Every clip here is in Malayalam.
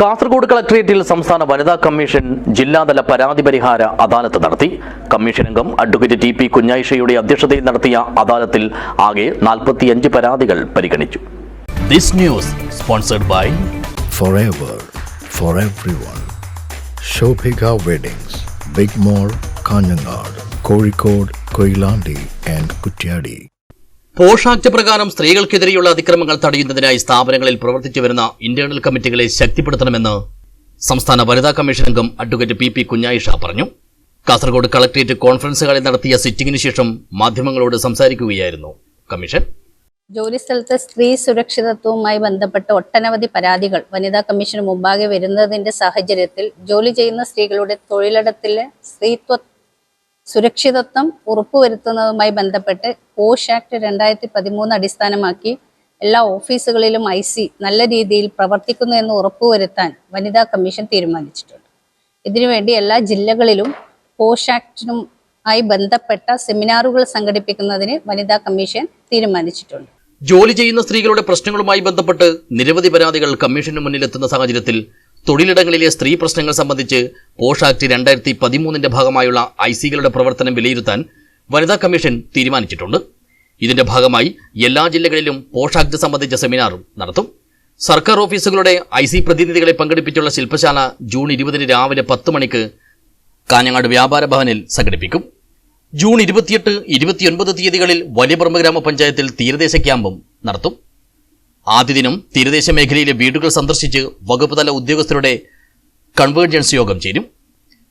കാസർഗോഡ് കളക്ടറേറ്റിൽ സംസ്ഥാന വനിതാ കമ്മീഷൻ ജില്ലാതല പരാതി പരിഹാര അദാലത്ത് നടത്തി. കമ്മീഷൻ അംഗം അഡ്വക്കേറ്റ് ടി പി കുഞ്ഞായിഷയുടെ അധ്യക്ഷതയിൽ നടത്തിയ അദാലത്തിൽ ആകെ നാൽപ്പത്തിയഞ്ച് പരാതികൾ പരിഗണിച്ചു. This news sponsored by forever for everyone. One Weddings, Big big mall Kanhangad Koilandi and and POSH act പ്രകാരം സ്ത്രീകൾക്കെതിരെയുള്ള അതിക്രമങ്ങൾ തടയുന്നതിനായി സ്ഥാപനങ്ങളിൽ പ്രവർത്തിച്ചു വരുന്ന ഇന്റേണൽ കമ്മിറ്റികളെ ശക്തിപ്പെടുത്തണമെന്ന് സംസ്ഥാന വനിതാ കമ്മീഷൻ അംഗം അഡ്വക്കേറ്റ് പി പി കുഞ്ഞായിഷ പറഞ്ഞു. കാസർഗോഡ് കളക്ടറേറ്റ് കോൺഫറൻസ് നടത്തിയ സിറ്റിംഗിന് ശേഷം മാധ്യമങ്ങളോട് സംസാരിക്കുകയായിരുന്നു കമ്മീഷൻ. ജോലിസ്ഥലത്ത് സ്ത്രീ സുരക്ഷിതത്വവുമായി ബന്ധപ്പെട്ട ഒട്ടനവധി പരാതികൾ വനിതാ കമ്മീഷന് മുമ്പാകെ വരുന്നതിന്റെ സാഹചര്യത്തിൽ ജോലി ചെയ്യുന്ന സ്ത്രീകളുടെ തൊഴിലിടത്തിലെ സ്ത്രീത്വ സുരക്ഷിതത്വം ഉറപ്പുവരുത്തുന്നതുമായി ബന്ധപ്പെട്ട് പോഷ് ആക്ട് രണ്ടായിരത്തി പതിമൂന്ന് അടിസ്ഥാനമാക്കി എല്ലാ ഓഫീസുകളിലും ഐ സി നല്ല രീതിയിൽ പ്രവർത്തിക്കുന്നു എന്ന് ഉറപ്പുവരുത്താൻ വനിതാ കമ്മീഷൻ തീരുമാനിച്ചിട്ടുണ്ട്. ഇതിനുവേണ്ടി എല്ലാ ജില്ലകളിലും പോഷ് ആക്ടിനും ആയി ബന്ധപ്പെട്ട സെമിനാറുകൾ സംഘടിപ്പിക്കുന്നതിന് വനിതാ കമ്മീഷൻ തീരുമാനിച്ചിട്ടുണ്ട്. ജോലി ചെയ്യുന്ന സ്ത്രീകളുടെ പ്രശ്നങ്ങളുമായി ബന്ധപ്പെട്ട് നിരവധി പരാതികൾ കമ്മീഷന് മുന്നിലെത്തുന്ന സാഹചര്യത്തിൽ തൊഴിലിടങ്ങളിലെ സ്ത്രീ പ്രശ്നങ്ങൾ സംബന്ധിച്ച് പോഷ് ആക്ട് രണ്ടായിരത്തി പതിമൂന്നിന്റെ ഭാഗമായുള്ള ഐ സികളുടെ പ്രവർത്തനം വിലയിരുത്താൻ വനിതാ കമ്മീഷൻ തീരുമാനിച്ചിട്ടുണ്ട്. ഇതിന്റെ ഭാഗമായി എല്ലാ ജില്ലകളിലും പോഷ് ആക്ട് സംബന്ധിച്ച സെമിനാറും നടത്തും. സർക്കാർ ഓഫീസുകളുടെ ഐ സി പ്രതിനിധികളെ പങ്കെടുപ്പിച്ചുള്ള ശില്പശാല ജൂൺ ഇരുപതിന് രാവിലെ പത്ത് മണിക്ക് കാഞ്ഞങ്ങാട് വ്യാപാര ഭവനിൽ സംഘടിപ്പിക്കും. ജൂൺ ഇരുപത്തിയെട്ട് ഇരുപത്തിയൊൻപത് തീയതികളിൽ വലിയ പറമ്പ് ഗ്രാമപഞ്ചായത്തിൽ തീരദേശ ക്യാമ്പും നടത്തും. ആദ്യ ദിനം തീരദേശ മേഖലയിലെ വീടുകൾ സന്ദർശിച്ച് വകുപ്പ് തല ഉദ്യോഗസ്ഥരുടെ കൺവേർജൻസ് യോഗം ചേരും.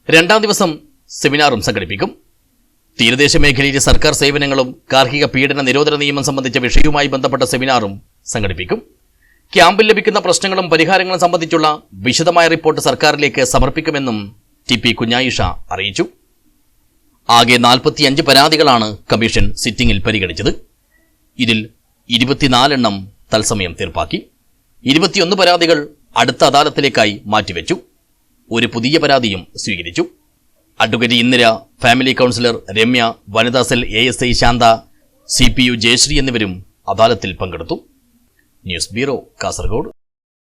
രണ്ടാം ദിവസം സെമിനാറും സംഘടിപ്പിക്കും. തീരദേശ മേഖലയിലെ സർക്കാർ സേവനങ്ങളും ഗാർഹിക പീഡന നിരോധന നിയമം സംബന്ധിച്ച വിഷയവുമായി ബന്ധപ്പെട്ട സെമിനാറും സംഘടിപ്പിക്കും. ക്യാമ്പിൽ ലഭിക്കുന്ന പ്രശ്നങ്ങളും പരിഹാരങ്ങളും സംബന്ധിച്ചുള്ള വിശദമായ റിപ്പോർട്ട് സർക്കാരിലേക്ക് സമർപ്പിക്കുമെന്നും ടി പി കുഞ്ഞായിഷ അറിയിച്ചു. ആകെ നാൽപ്പത്തിയഞ്ച് പരാതികളാണ് കമ്മീഷൻ സിറ്റിംഗിൽ പരിഗണിച്ചത്. ഇതിൽ ഇരുപത്തിനാലെണ്ണം തത്സമയം തീർപ്പാക്കി. ഇരുപത്തിയൊന്ന് പരാതികൾ അടുത്ത അദാലത്തിലേക്കായി മാറ്റിവെച്ചു. ഒരു പുതിയ പരാതിയും സ്വീകരിച്ചു. Advocate Indira family counsellor Ramya വനിതാ cell A S I Shantha C P U Jayasree എന്നിവരും അദാലത്തിൽ പങ്കെടുത്തു. News bureau Kasaragod.